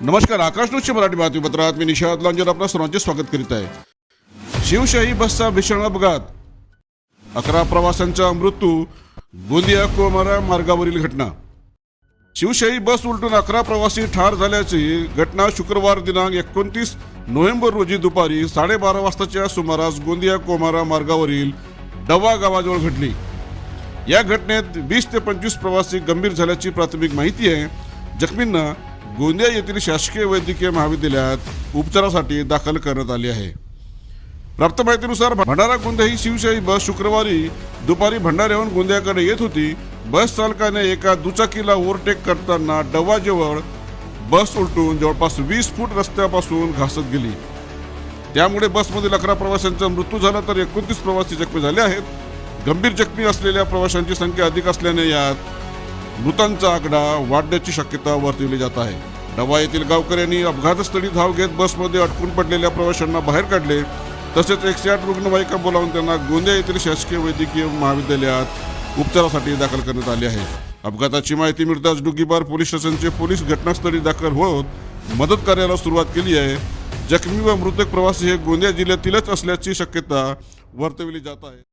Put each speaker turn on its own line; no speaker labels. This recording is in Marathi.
नमस्कार आकाश न्यूजच्या मराठी बातमीपत्रात मी निषाद लांजन आपल्या सर्वांचे स्वागत करीत आहे. शिवशाही बसचा भीषण अपघात. अकरा प्रवाशांचा मृत्यू गोंदिया कोमारा मार्गावरील घटना. शिवशाही बस उलटून अकरा प्रवासी ठार झाल्याची घटना शुक्रवार दिनांक एकोणतीस नोव्हेंबर रोजी दुपारी साडेबारा वाजताच्या सुमारास गोंदिया कोमारा मार्गावरील डवा गावाजवळ घडली. या घटनेत वीस ते पंचवीस प्रवासी गंभीर झाल्याची प्राथमिक माहिती आहे. जखमींना गोंदिया येथील शासकीय वैद्यकीय महाविद्यालयात उपचारासाठी दाखल करण्यात आली आहे. प्राप्त माहितीनुसार भंडारा गोंदिया ही शिवशाही बस शुक्रवारी दुपारी भंडाऱ्याहून गोंदियाकडे येत होती. बस चालकाने एका दुचाकीला ओव्हरटेक करताना डवाजवळ बस उलटून जवळपास वीस फूट रस्त्यापासून घासत गेली. त्यामुळे बसमधील अकरा प्रवाशांचा मृत्यू झाला तर एकोणतीस प्रवासी जखमी झाले आहेत. गंभीर जखमी असलेल्या प्रवाशांची संख्या अधिक असल्याने यात मृतांचा आकडा वाढण्याची शक्यता वर्तवली जात आहे. डबा येथील गावकऱ्यांनी अपघातस्थळी धाव घेत बसमध्ये अडकून पडलेल्या प्रवाशांना बाहेर काढले. तसेच एकशे आठ रुग्णवाहिका बोलावून त्यांना गोंदिया येथील शासकीय वैद्यकीय महाविद्यालयात उपचारासाठी दाखल करण्यात आले आहे. अपघाताची माहिती मिळताच डुगीबार पोलीस स्टेशनचे पोलीस घटनास्थळी दाखल होत मदत कार्याला सुरुवात केली आहे. जखमी व मृतक प्रवासी हे गोंदिया जिल्ह्यातीलच असल्याची शक्यता वर्तविली जात आहे.